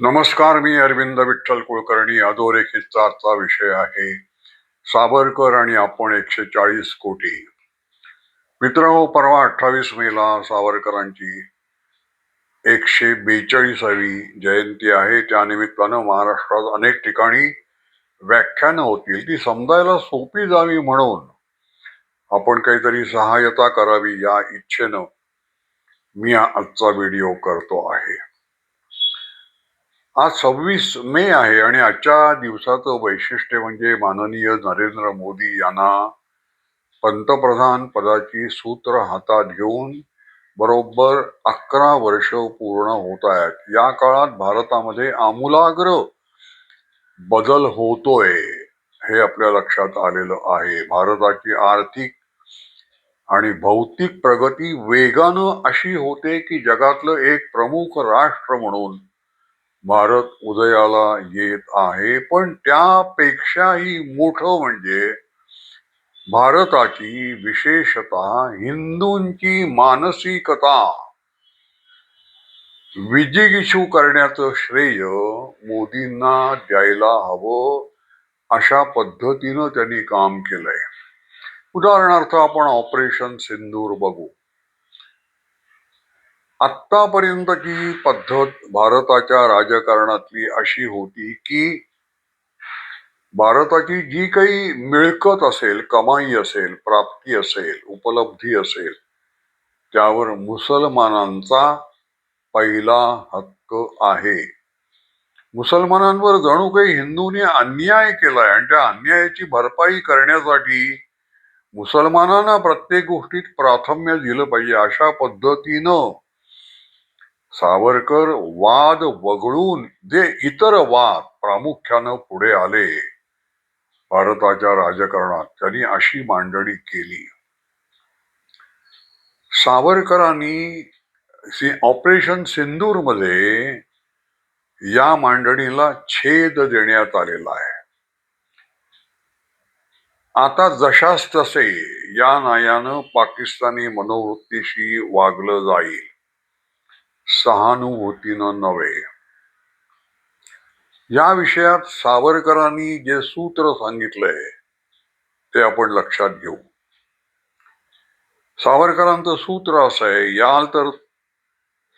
नमस्कार मी अरविंद विठ्ठल कुलकर्णी अधोरेखितचा आजचा विषय आहे सावरकर आणि आपण एकशे चाळीस कोटी. मित्र हो, परवा अठ्ठावीस मेला सावरकरांची एकशे बेचाळीसावी जयंती आहे. त्या निमित्तानं महाराष्ट्रात अनेक ठिकाणी व्याख्यानं होतील. ती समजायला सोपी जावी म्हणून आपण काहीतरी सहाय्यता करावी या इच्छेनं मी आजचा व्हिडिओ करतो आहे. आज सव्वीस मे आहे आणि आजच्या दिवसाचं वैशिष्ट्य म्हणजे माननीय नरेंद्र मोदी यांना पंतप्रधान पदाची सूत्र हातात घेऊन बरोबर अकरा वर्ष पूर्ण होत आहेत. या काळात भारतामध्ये आमूलाग्र बदल होतोय हे आपल्या लक्षात आलेलं आहे. भारताची आर्थिक आणि भौतिक प्रगती वेगानं अशी होते की जगातलं एक प्रमुख राष्ट्र म्हणून भारत उदयाला येत आहे. पण त्यापेक्षाही मोठं म्हणजे भारताची विशेषतः हिंदूंची मानसिकता. विजिगिशू करण्याचं श्रेय मोदींना द्यायला हवं अशा पद्धतीनं त्यांनी काम केलंय. उदाहरणार्थ आपण ऑपरेशन सिंदूर बघू. आत्तापर्यंतची पद्धत भारताच्या राजकारणातली अशी होती की भारताची जी काही मिळकत असेल कमाई असेल प्राप्ती असेल उपलब्धी असेल त्यावर मुसलमानांचा पहिला हक्क आहे. मुसलमानांवर जणू काही हिंदूंनी अन्याय केलाय आणि त्या अन्यायाची भरपाई करण्यासाठी मुसलमानांना प्रत्येक गोष्टीत प्राथम्य दिलं पाहिजे अशा पद्धतीनं सावरकर वाद वगळून जे इतर वाद प्रामुख्यानं पुढे आले भारताच्या राजकारणात त्यांनी अशी मांडणी केली. सावरकरांनी ऑपरेशन सिंदूरमध्ये या मांडणीला छेद देण्यात आलेला आहे. आता जशास तसे या नायानं पाकिस्तानी मनोवृत्तीशी वागलं जाईल. सहानुभूतीनं नव्हे. या विषयात सावरकरांनी जे सूत्र सांगितलंय ते आपण लक्षात घेऊ. सावरकरांचं सूत्र असं आहे याल तर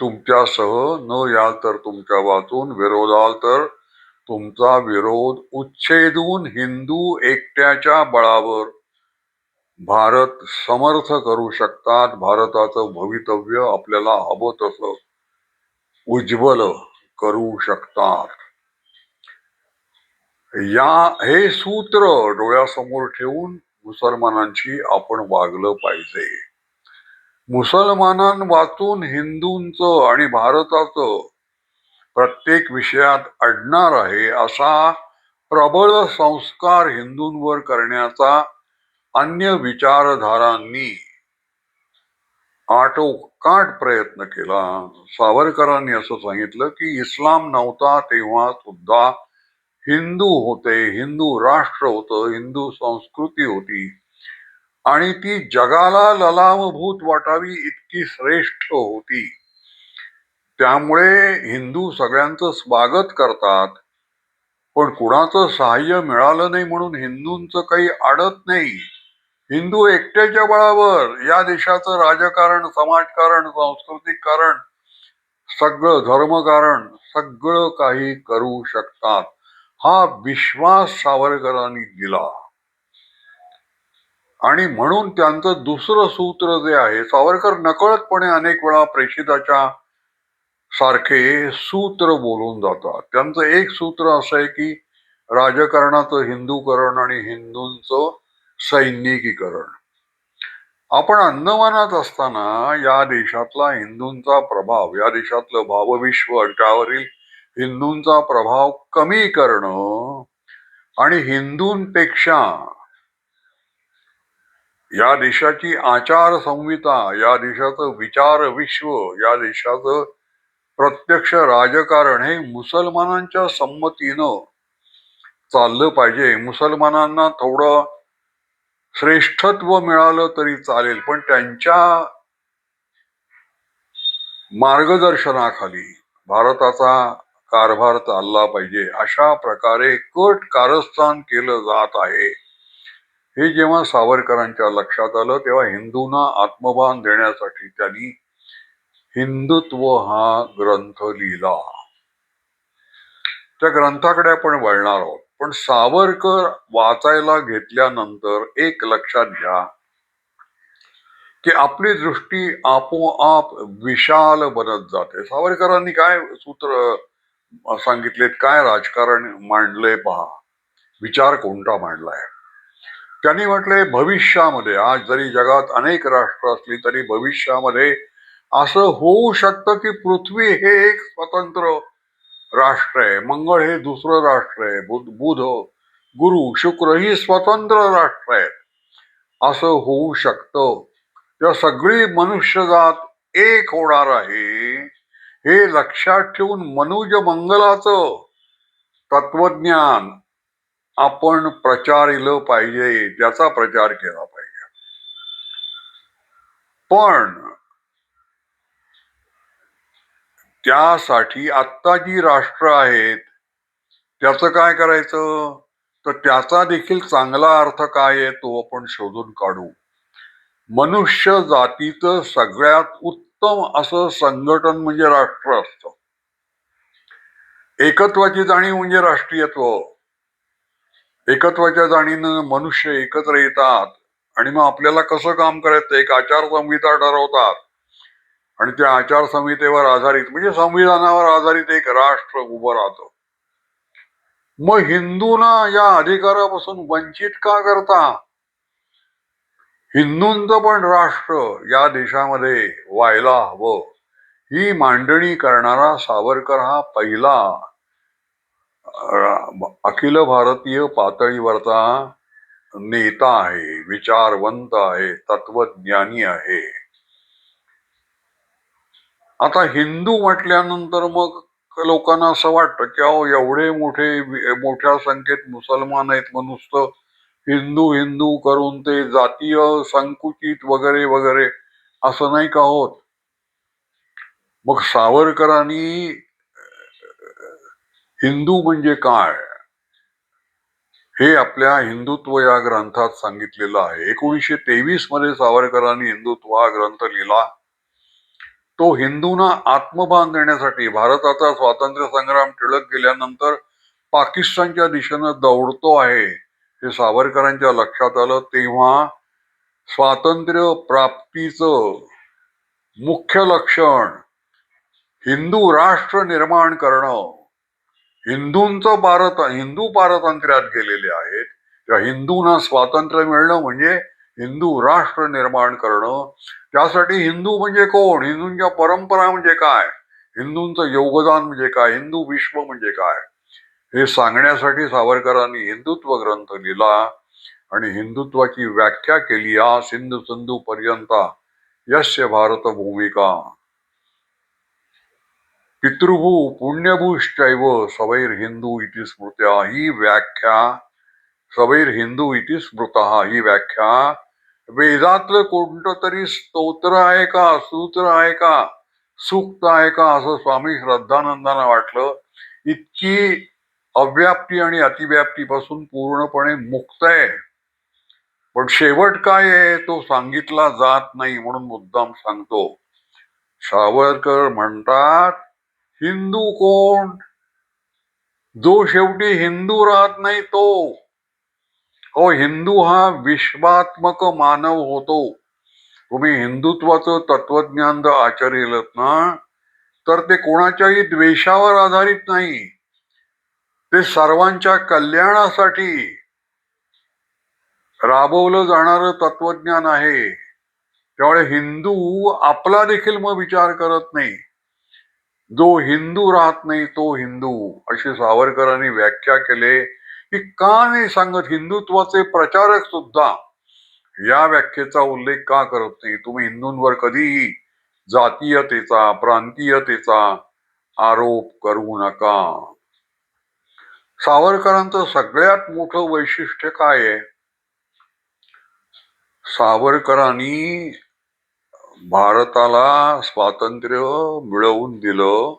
तुमच्यासह न याल तर तुमच्या वाचून विरोधाल तर तुमचा विरोध उच्छेदून हिंदू एकट्याच्या बळावर भारत समर्थ करू शकतात भारताचं भवितव्य आपल्याला हवं तसं. उज्ज्वल करू शकतात. या हे सूत्र डोळ्यासमोर ठेवून मुसलमानांशी आपण वागलं पाहिजे. मुसलमानां वाचून हिंदूंचं आणि भारताचं प्रत्येक विषयात अडणार आहे असा प्रबळ संस्कार हिंदूंवर करण्याचा अन्य विचारधारांनी आटोकाट प्रयत्न केला. सावरकरांनी असं सांगितलं की इस्लाम नव्हता तेव्हा सुद्धा हिंदू होते हिंदू राष्ट्र होतं हिंदू संस्कृती होती. आणि ती जगाला ललामभूत वाटावी इतकी श्रेष्ठ होती. त्यामुळे हिंदू सगळ्यांचं स्वागत करतात. पण कुणाचं सहाय्य मिळालं नाही म्हणून हिंदूंचं काही अडत नाही. हिंदू एकट्याच्या बळावर या देशाचं राजकारण समाजकारण सांस्कृतिक कारण सगळं धर्मकारण सगळं काही करू शकतात. हा विश्वास सावरकरांनी दिला. आणि म्हणून त्यांचं दुसरं सूत्र जे आहे सावरकर नकळतपणे अनेक वेळा प्रेषिताच्या सारखे सूत्र बोलून जातात. त्यांचं एक सूत्र असं आहे की राजकारणाचं हिंदूकरण आणि हिंदूंचं सैनिकीकरण. आपण अंदमानात असताना या देशातला हिंदूंचा प्रभाव या देशातलं भावविश्व आणि त्यावरील हिंदूंचा प्रभाव कमी करणं आणि हिंदूंपेक्षा या देशाची आचारसंहिता या देशाचं विचार विश्व या देशाचं प्रत्यक्ष राजकारण हे मुसलमानांच्या संमतीनं चाललं पाहिजे. मुसलमानांना थोडं श्रेष्ठत्व मिळालं तरी चालेल पण त्यांच्या मार्गदर्शनाखाली भारताचा कारभार चालला पाहिजे अशा प्रकारे कट कारस्थान केलं जात आहे. हे जेव्हा सावरकरांच्या लक्षात आलं तेव्हा हिंदूंना आत्मभान देण्यासाठी त्यांनी हिंदुत्व हा ग्रंथ लिहिला. त्या ग्रंथाकडे आपण वळणार आहोत. पण सावरकर वाचायला घेतल्यानंतर एक लक्षात घ्या की आपली दृष्टी आपोआप विशाल बनत जाते. सावरकरांनी काय सूत्र सांगितलेत काय राजकारण मांडले पहा. विचार कोणता मांडलाय? त्यांनी म्हटले भविष्यामध्ये आज जरी जगात अनेक राष्ट्र असली तरी भविष्यामध्ये असं होऊ शकतं की पृथ्वी हे एक स्वतंत्र राष्ट्र आहे मंगळ हे दुसरं राष्ट्र आहे बुध बुध हो, गुरु शुक्र ही स्वतंत्र राष्ट्र आहेत असं होऊ शकतं. तेव्हा सगळी मनुष्यजात एक होणार आहे हे लक्षात ठेवून मनुज मंगलाचं तत्वज्ञान आपण प्रचारिलं पाहिजे त्याचा प्रचार केला पाहिजे. पण त्यासाठी आत्ता जी राष्ट्र आहेत त्याचं काय करायचं? तर त्याचा देखील चांगला अर्थ काय आहे तो आपण शोधून काढू. मनुष्य जातीचं सगळ्यात उत्तम असं संघटन म्हणजे राष्ट्र असतं. एकत्वाची जाणीव म्हणजे राष्ट्रीयत्व. एकत्वाच्या जाणीनं मनुष्य एकत्र येतात आणि मग आपल्याला कसं काम करायचं? एक आचारसंहिता ठरवतात. आणि त्या आचारसंहितेवर आधारित म्हणजे संविधानावर आधारित एक राष्ट्र उभं राहतं. मग हिंदूंना या अधिकारापासून वंचित का करता? हिंदूंचं पण राष्ट्र या देशामध्ये व्हायला हवं. ही मांडणी करणारा सावरकर हा पहिला अखिल भारतीय पातळीवरचा नेता आहे विचारवंत आहे तत्वज्ञानी आहे. आता हिंदू म्हटल्यानंतर मग लोकांना असं वाटतं की अहो एवढे मोठे मोठ्या संख्येत मुसलमान आहेत मग नुसतं हिंदू हिंदू करून ते जातीय संकुचित वगैरे वगैरे असं नाही का होत? मग सावरकरांनी हिंदू म्हणजे काय? हे आपल्या हिंदुत्व या ग्रंथात सांगितलेलं आहे. एकोणीसशे तेवीसमध्ये सावरकरांनी हिंदुत्व हा ग्रंथ लिहिला. तो हिंदूंना आत्मभान देण्यासाठी भारताचा स्वातंत्र्य संग्राम टिळक गेल्यानंतर पाकिस्तानच्या दिशेनं दौडतो आहे हे सावरकरांच्या लक्षात आलं. तेव्हा स्वातंत्र्य प्राप्तीचं मुख्य लक्षण हिंदू राष्ट्र निर्माण करणं. हिंदूंचं भारत हिंदू पारतंत्र्यात गेलेले आहेत. त्या हिंदूंना स्वातंत्र्य मिळणं म्हणजे हिंदू राष्ट्र निर्माण करणं त्यासाठी हिंदू म्हणजे कोण? हिंदूंच्या परंपरा म्हणजे काय? हिंदूंचं योगदान म्हणजे काय? हिंदू विश्व म्हणजे काय? हे सांगण्यासाठी सावरकरांनी हिंदुत्व ग्रंथ लिहिला आणि हिंदुत्वाची व्याख्या केली या सिंधू सिंधू पर्यंत. यस्य भारत भूमिका पितृभू पुण्यभूश्चैव सवैर हिंदू इति स्मृत्या. ही व्याख्या सवैर हिंदू इति स्मृत। ही व्याख्या वेदातलं कोणतं तरी स्तोत्र आहे का सूत्र आहे का सूक्त आहे का असं स्वामी श्रद्धानंदांना वाटलं। इतकी अव्याप्ती आणि अतिव्याप्तीपासून पूर्णपणे मुक्त आहे. पण शेवट काय आहे तो सांगितला जात नाही म्हणून मुद्दाम सांगतो. सावरकर म्हणतात हिंदू कोण? जो शेवटी हिंदू राहत नाही तो हो हिंदू हा विश्वात्मक मानव होतो. तुम्ही हिंदुत्वाचं तत्वज्ञान जर आचरिलत ना तर ते कोणाच्याही द्वेषावर आधारित नाही. ते सर्वांच्या कल्याणासाठी राबवलं जाणारं तत्वज्ञान आहे. त्यामुळे हिंदू आपला देखील मग विचार करत नाही. जो हिंदू राहत नाही तो हिंदू. अशी सावरकरांनी व्याख्या केले. की का नाही सांगत हिंदुत्वाचे प्रचारक सुद्धा? या व्याख्येचा उल्लेख का करत नाही? तुम्ही हिंदूंवर कधीही जातीयतेचा प्रांतीयतेचा आरोप करू नका. सावरकरांचं सगळ्यात मोठं वैशिष्ट्य काय आहे? सावरकरांनी भारताला स्वातंत्र्य मिळवून दिलं.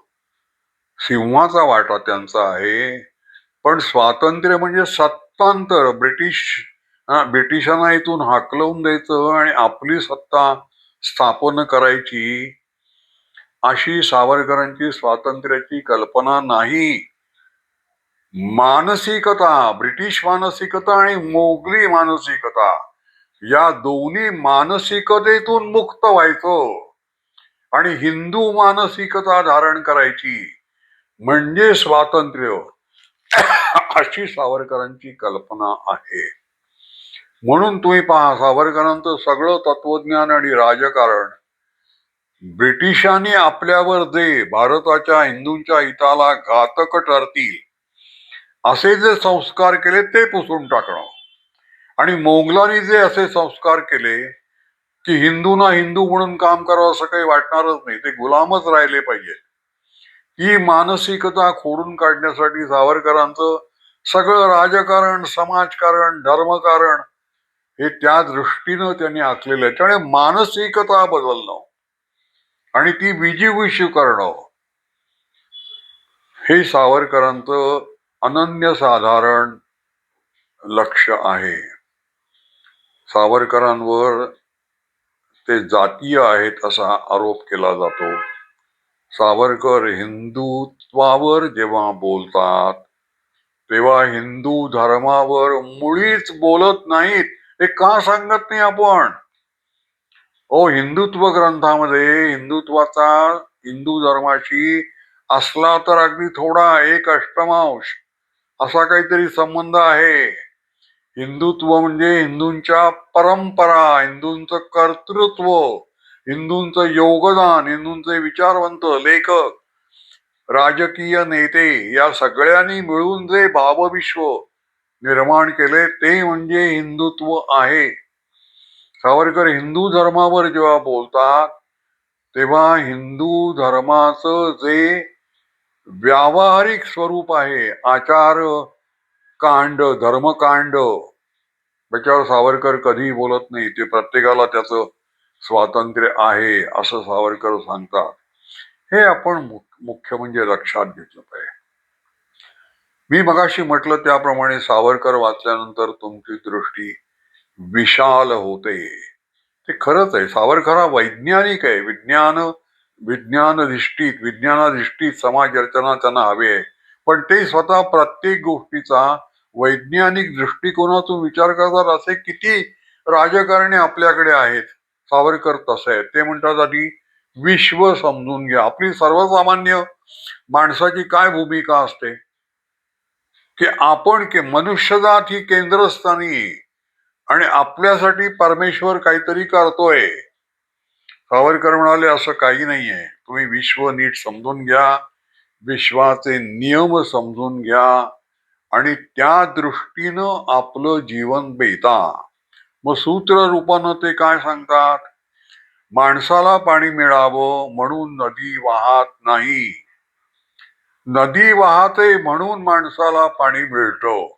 सिंहाचा वाटा त्यांचा आहे. पण स्वातंत्र्य म्हणजे सत्तांतर. ब्रिटिश ब्रिटिशांना इथून हाकलवून द्यायचं आणि आपली सत्ता स्थापन करायची अशी सावरकरांची स्वातंत्र्याची कल्पना नाही. मानसिकता ब्रिटिश मानसिकता आणि मोगली मानसिकता या दोन्ही मानसिकतेतून मुक्त व्हायचं आणि हिंदू मानसिकता धारण करायची. म्हणजे स्वातंत्र्य. अशी सावरकरांची कल्पना आहे. म्हणून तुम्ही पहा सावरकरांचं सगळं तत्वज्ञान आणि राजकारण ब्रिटिशांनी आपल्यावर जे भारताच्या हिंदूंच्या हिताला घातक ठरतील असे जे संस्कार केले ते पुसून टाकणं. आणि मोगलांनी जे असे संस्कार केले की हिंदूंना हिंदू म्हणून काम करावं असं काही वाटणारच नाही ते गुलामच राहिले पाहिजे ही मानसिकता खोडून काढण्यासाठी सावरकरांचं सगळं राजकारण समाजकारण धर्मकारण हे त्या दृष्टीनं त्यांनी आखलेलं आहे. त्यामुळे मानसिकता बदलणं आणि ती विजीविषू करणं हे सावरकरांचं अनन्यसाधारण लक्ष आहे. सावरकरांवर ते जातीय आहेत असा आरोप केला जातो. सावरकर हिंदुत्वावर जेव्हा बोलतात तेव्हा हिंदू धर्मावर मुळीच बोलत नाहीत. हे का सांगत नाही आपण? ओ हिंदुत्व ग्रंथामध्ये हिंदुत्वाचा हिंदू धर्माशी असला तर अगदी थोडा एक अष्टमांश असा काहीतरी संबंध आहे. हिंदुत्व म्हणजे हिंदूंच्या परंपरा हिंदूंचं कर्तृत्व. हिंदूंचं योगदान हिंदूंचे विचारवंत लेखक राजकीय नेते या सगळ्यांनी मिळून जे भावविश्व निर्माण केले ते म्हणजे हिंदुत्व आहे. सावरकर हिंदू धर्मावर जेव्हा बोलतात तेव्हा हिंदू धर्माचं जे व्यावहारिक स्वरूप आहे आचार कांड धर्मकांड त्याच्यावर सावरकर कधीही बोलत नाही. ते प्रत्येकाला त्याचं स्वातंत्र्य आहे असं सावरकर सांगतात. हे आपण मुख्य म्हणजे लक्षात घेतलं पाहिजे. मी मगाशी म्हटलं त्याप्रमाणे सावरकर वाचल्यानंतर तुमची दृष्टी विशाल होते. ते खरंच आहे. सावरकर हा वैज्ञानिक आहे. विज्ञान विज्ञानधिष्ठित विज्ञानाधिष्ठित समाज रचना त्यांना हवी आहे. पण ते स्वतः प्रत्येक गोष्टीचा वैज्ञानिक दृष्टिकोनातून विचार करतात असे किती राजकारणी आपल्याकडे आहेत. सावरकर तसे आहे ते म्हणतात आधी विश्व समजून घ्या. आपली सर्वसामान्य माणसाची काय भूमिका असते? की आपण के मनुष्यजात ही केंद्रस्थानी आणि आपल्यासाठी परमेश्वर काहीतरी करतोय. सावरकर म्हणाले असं काही नाहीये. तुम्ही विश्व नीट समजून घ्या. विश्वाचे नियम समजून घ्या. आणि त्या दृष्टीनं आपलं जीवन बेता मग सूत्र रूपानं ते काय सांगतात? माणसाला पाणी मिळावं म्हणून नदी वाहत नाही. नदी वाहते म्हणून माणसाला पाणी मिळतं.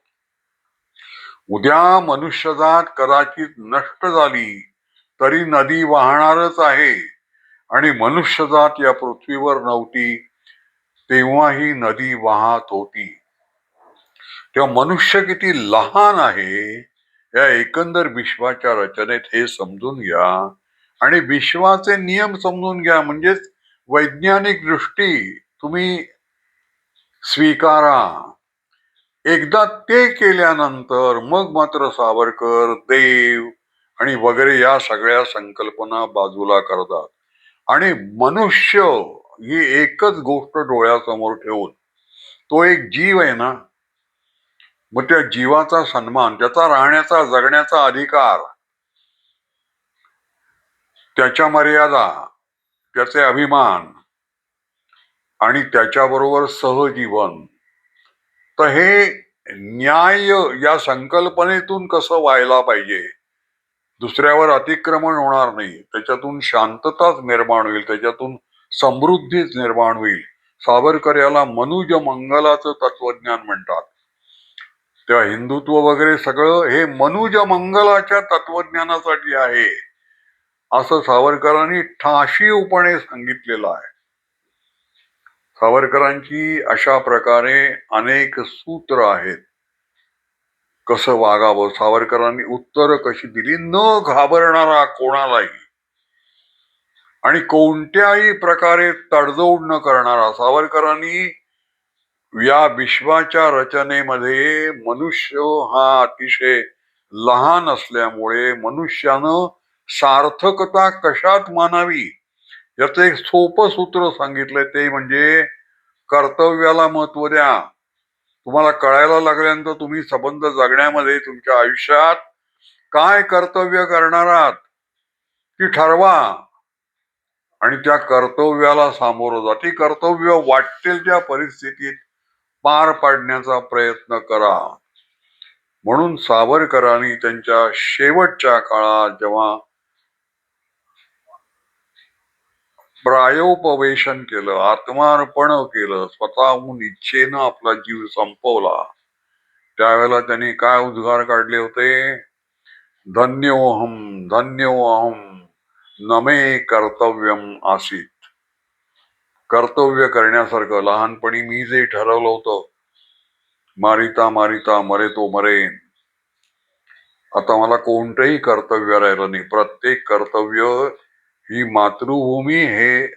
उद्या मनुष्यजात कदाचित नष्ट झाली तरी नदी वाहणारच आहे. आणि मनुष्यजात या पृथ्वीवर नव्हती तेव्हाही नदी वाहत होती. तेव्हा मनुष्य किती लहान आहे या एकंदर विश्वाच्या रचनेत हे समजून घ्या. आणि विश्वाचे नियम समजून घ्या. म्हणजेच वैज्ञानिक दृष्टी तुम्ही स्वीकारा. एकदा ते केल्यानंतर मग मात्र सावरकर देव आणि वगैरे या सगळ्या संकल्पना बाजूला करतात. आणि मनुष्य ही एकच गोष्ट डोळ्यासमोर ठेवून तो एक जीव आहे ना मग त्या जीवाचा सन्मान त्याचा राहण्याचा जगण्याचा अधिकार त्याच्या मर्यादा त्याचे अभिमान आणि त्याच्याबरोबर सहजीवन. तर हे न्याय या संकल्पनेतून कसं व्हायला पाहिजे? दुसऱ्यावर अतिक्रमण होणार नाही. त्याच्यातून शांतताच निर्माण होईल. त्याच्यातून समृद्धीच निर्माण होईल. सावरकर याला मनुज मंगलाचं तत्वज्ञान म्हणतात. तेव्हा हिंदुत्व वगैरे सगळं हे मनुज मंगलाच्या तत्वज्ञानासाठी आहे. असं सावरकरांनी ठाशीवपणे सांगितलेलं आहे. सावरकरांची अशा प्रकारे अनेक सूत्र आहेत. कसं वागावं? सावरकरांनी उत्तर कशी दिली? न घाबरणारा कोणालाही. आणि कोणत्याही प्रकारे तडजोड न करणारा सावरकरांनी या विश्वाच्या रचनेमध्ये मनुष्य हा अतिशय लहान असल्यामुळे मनुष्यानं सार्थकता कशात मानावी? याचं एक सोपं सूत्र सांगितलंय ते म्हणजे कर्तव्याला महत्त्व द्या. तुम्हाला कळायला लागल्यानंतर तुम्ही संबंध जगण्यामध्ये तुमच्या आयुष्यात काय कर्तव्य करणार आहात ती ठरवा. आणि त्या कर्तव्याला सामोरं जा. ती कर्तव्य वाटेल त्या परिस्थितीत. पार पाडण्याचा प्रयत्न करा. म्हणून सावरकरांनी त्यांच्या शेवटच्या काळात जेव्हा प्रायोपवेशन केलं आत्मार्पण केलं स्वतःहून इच्छेनं आपला जीव संपवला त्यावेळेला त्यांनी काय उद्गार काढले होते? धन्योहम धन्योहम नमे कर्तव्यम आसीत. कर्तव्य करण्यासारखं लहानपणी मी जे ठरवलं होतं मारिता मारिता मरे तो मरेन. आता मला कोणतंही कर्तव्य राहिलं नाही. प्रत्येक कर्तव्य ही मातृभूमी हे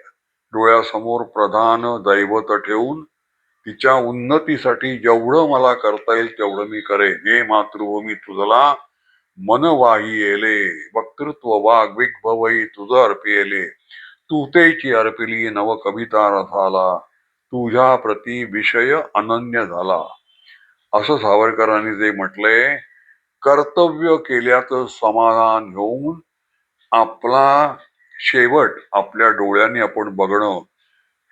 डोळ्यासमोर प्रधान दैवत ठेवून तिच्या उन्नतीसाठी जेवढं मला करता येईल तेवढं मी करेन. हे मातृभूमी तुझला मन वाही येले वक्तृत्व वाघ विग्भवई तुझं अर्पिले तू तेची अर्पिली नव कविता रथाला. तुझ्या प्रती विषय अनन्य झाला. असं सावरकरांनी जे म्हटलंय कर्तव्य केल्याचं समाधान घेऊन आपला शेवट आपल्या डोळ्यांनी आपण बघणं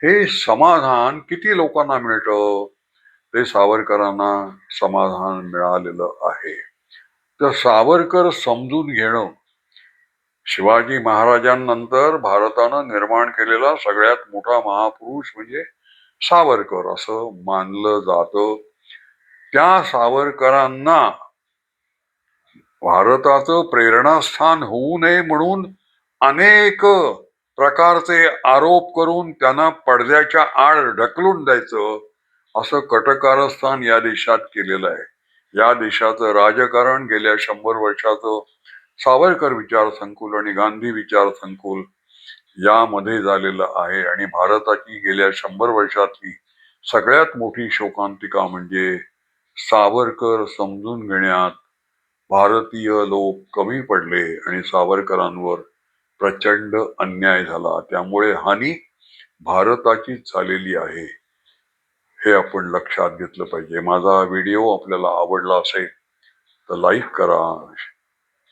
हे समाधान किती लोकांना मिळतं? ते सावरकरांना समाधान मिळालेलं आहे. तर सावरकर समजून घेणं शिवाजी महाराजांनंतर भारतानं निर्माण केलेला सगळ्यात मोठा महापुरुष म्हणजे सावरकर असं मानलं जातं. त्या सावरकरांना भारताचं प्रेरणास्थान होऊ नये म्हणून अनेक प्रकारचे आरोप करून त्यांना पडद्याच्या आड ढकलून द्यायचं असं कटकारस्थान या देशात केलेलं आहे. या देशाचं राजकारण गेल्या शंभर वर्षाचं सावरकर विचार संकुल आणि गांधी विचार संकुल यामध्ये झालेलं आहे. आणि भारताची गेल्या शंभर वर्षातली सगळ्यात मोठी शोकांतिका म्हणजे सावरकर समजून घेण्यात भारतीय लोक कमी पडले आणि सावरकरांवर प्रचंड अन्याय झाला. त्यामुळे हानी भारताचीच झालेली आहे हे आपण लक्षात घेतलं पाहिजे. माझा व्हिडिओ आपल्याला आवडला असेल तर लाईक करा